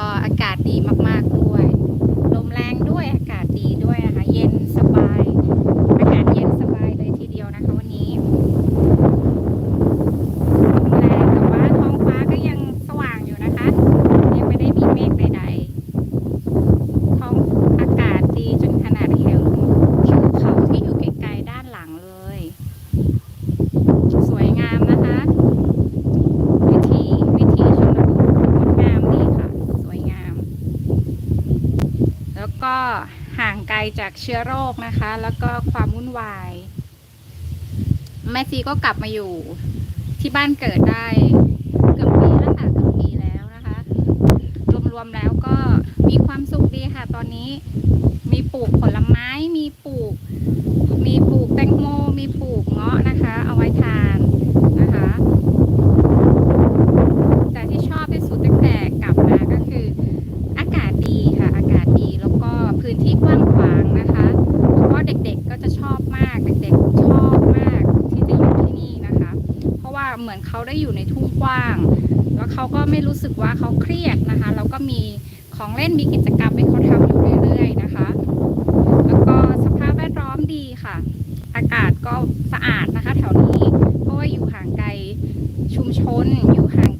็อากาศดีมากๆด้วย ลมแรงด้วยอากาศดีด้วยนะคะ เย็น จากเชื้อโรคนะคะ แล้วก็ความวุ่นวาย แม่ซีก็กลับมาอยู่ที่บ้านเกิดได้เกือบปีแล้วค่ะเกือบปีแล้วนะคะ รวมๆแล้วก็มีความสุขดีค่ะ ตอนนี้มีปลูกผลไม้มีปลูก มีปลูกแตงโมมีปลูกเงาะนะคะ เอาไว้ทานนะคะ แต่ที่ชอบที่สุดตั้งแต่กลับมาก็คือ อากาศดีค่ะ อากาศดีแล้วก็พื้นที่กว้างขวางนะคะแล้วก็เด็กๆก็จะชอบมาก เด็กๆชอบมากที่จะอยู่ที่นี่นะคะ เพราะว่าเหมือนเขาได้อยู่ในทุ่งกว้าง แล้วเขาก็ไม่รู้สึกว่าเขาเครียดนะคะแล้วก็มีของเล่นมีกิจกรรมให้เขาทำอยู่เรื่อยๆนะคะ แล้วก็สภาพแวดล้อมดีค่ะ อากาศก็สะอาดนะคะ แถวนี้เพราะว่าอยู่ห่างไกลชุมชนอยู่ห่าง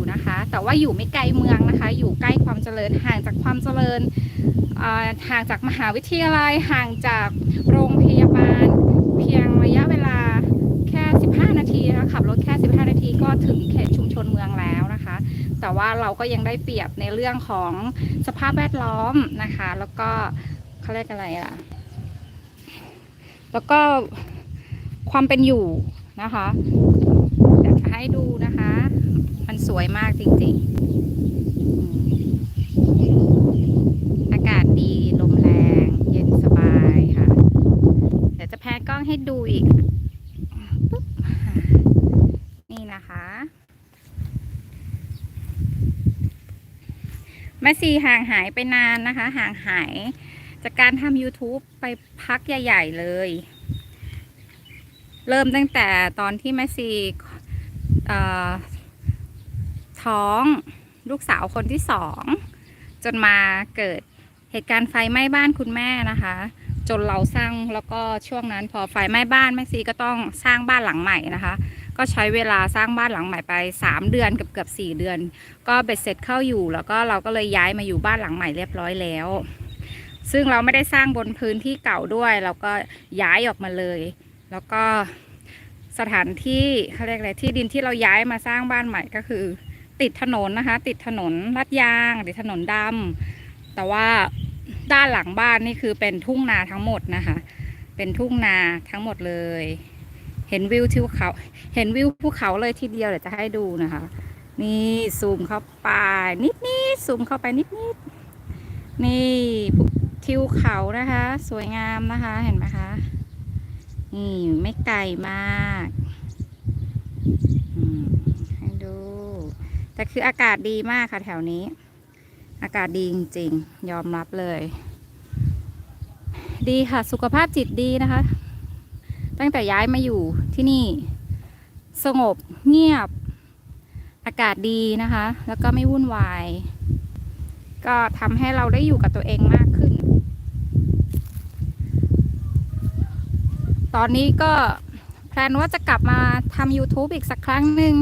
อยู่นะคะ แต่ว่าอยู่ไม่ไกลเมืองนะคะ อยู่ใกล้ความเจริญห่างจากความเจริญห่างจากมหาวิทยาลัยห่างจากโรงพยาบาล เพียงระยะเวลาแค่ 15 นาทีนะคะขับรถแค่ 15 นาทีก็ถึงเขตชุมชนเมืองแล้วนะคะ แต่ว่าเราก็ยังได้เปรียบในเรื่องของสภาพแวดล้อมนะคะ แล้วก็เขาเรียกอะไรอะ แล้วก็ความเป็นอยู่นะคะอยากจะให้ดูนะ สวยมากจริงๆ อากาศดีลมแรงเย็นสบายค่ะ เดี๋ยวจะแพนกล้องให้ดูอีกปุ๊บนี่นะคะแม่ซีห่างหายไปนานนะคะ ห่างหายจากการทำ YouTube ไปพักใหญ่ ๆ เลย เริ่มตั้งแต่ตอนที่แม่สี่ ท้องลูกสาวคนที่สองจนมาเกิดเหตุการณ์ไฟไหม้บ้านคุณแม่นะคะ จนเราสร้างแล้วก็ช่วงนั้นพอไฟไหม้บ้านแม่ซีก็ต้องสร้างบ้านหลังใหม่นะคะ ก็ใช้เวลาสร้างบ้านหลังใหม่ไป 3 เดือนเกือบเกือบ4เดือน ก็เบ็ดเสร็จเข้าอยู่ แล้วก็เราก็เลยย้ายมาอยู่บ้านหลังใหม่เรียบร้อยแล้ว ซึ่งเราไม่ได้สร้างบนพื้นที่เก่าด้วย เราก็ย้ายออกมาเลย แล้วก็สถานที่เขาเรียกอะไรที่ดินที่เราย้ายมาสร้างบ้านใหม่ก็คือ ติดถนนนะคะ ติดถนนลาดยางติดถนนดำแต่ว่าด้านหลังบ้านนี่คือเป็นทุ่งนาทั้งหมดนะคะ เป็นทุ่งนาทั้งหมดเลย เห็นวิวทิวเขา เห็นวิวภูเขาเลยทีเดียวเดี๋ยวจะให้ดูนะคะ นี่ซูมเข้าไปนิดนิดซูมเข้าไปนิดนิดนี่ทิวเขานะคะ สวยงามนะคะเห็นไหมคะนี่ไม่ไกลมาก แต่คืออากาศดีมากค่ะแถวนี้ อากาศดีจริงๆ ยอมรับเลย ดีค่ะ สุขภาพจิตดีนะคะ ตั้งแต่ย้ายมาอยู่ที่นี่ สงบเงียบ อากาศดีนะคะ แล้วก็ไม่วุ่นวาย ก็ทำให้เราได้อยู่กับตัวเองมากขึ้น ตอนนี้ก็แพลนว่าจะกลับมาทำ YouTube อีกสักครั้งหนึ่ง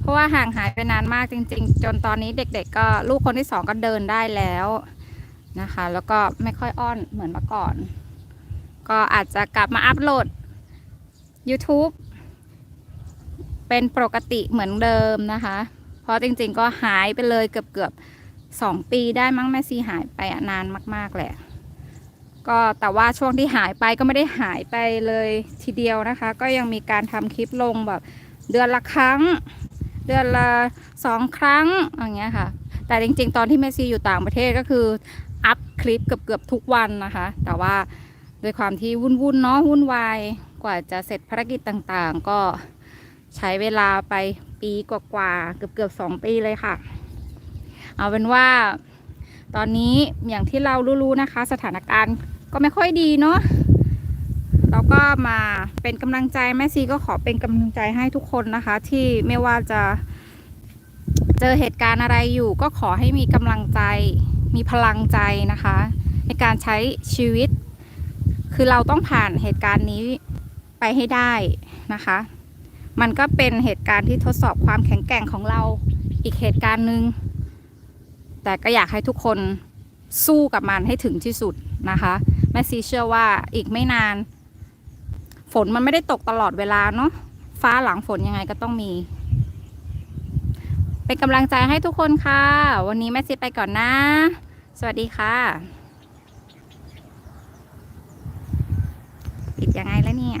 เพราะว่าห่างหายไปนานมากจริง ๆ จนตอนนี้เด็ก ๆ ก็ลูกคนที่สองก็เดินได้แล้วนะคะ แล้วก็ไม่ค่อยอ้อนเหมือนเมื่อก่อน ก็อาจจะกลับมาอัปโหลด YouTube เป็นปกติเหมือนเดิมนะคะ เพราะจริงๆก็หายไปเลยเกือบเกือบๆสองปีได้มั้งแม่ซีหายไปนานมาก ๆ แหละ ก็แต่ว่าช่วงที่หายไปก็ไม่ได้หายไปเลยทีเดียวนะคะ ก็ยังมีการทำคลิปลงแบบเดือนละครั้ง เดือนละสองครั้งอย่างเงี้ยค่ะ แต่จริงๆ ตอนที่แม่ซีอยู่ต่างประเทศก็คืออัพคลิปเกือบๆทุกวันนะคะ แต่ว่าด้วยความที่วุ่นๆเนาะวุ่นวายกว่าจะเสร็จภารกิจต่างๆ ก็ใช้เวลาไปปีกว่าๆเกือบๆสองปีเลยค่ะ เอาเป็นว่าตอนนี้อย่างที่เรารู้ๆนะคะ สถานการณ์ก็ไม่ค่อยดีเนาะ เราก็มาเป็นกำลังใจแม่ซีก็ขอเป็นกำลังใจให้ทุกคนนะคะ ที่ไม่ว่าจะเจอเหตุการณ์อะไรอยู่ ก็ขอให้มีกำลังใจ มีพลังใจนะคะ ในการใช้ชีวิต คือเราต้องผ่านเหตุการณ์นี้ไปให้ได้นะคะ มันก็เป็นเหตุการณ์ที่ทดสอบความแข็งแกร่งของเราอีกเหตุการณ์หนึ่งแต่ก็อยากให้ทุกคนสู้กับมันให้ถึงที่สุดนะคะแม่ซีเชื่อว่าอีกไม่นาน ฝนมันไม่ได้ตกตลอดเวลาเนาะฟ้าหลังฝนยังไงก็ต้องมี เป็นกำลังใจให้ทุกคนค่ะ วันนี้แม่ซีไปก่อนนะ สวัสดีค่ะปิดยังไงแล้วเนี่ย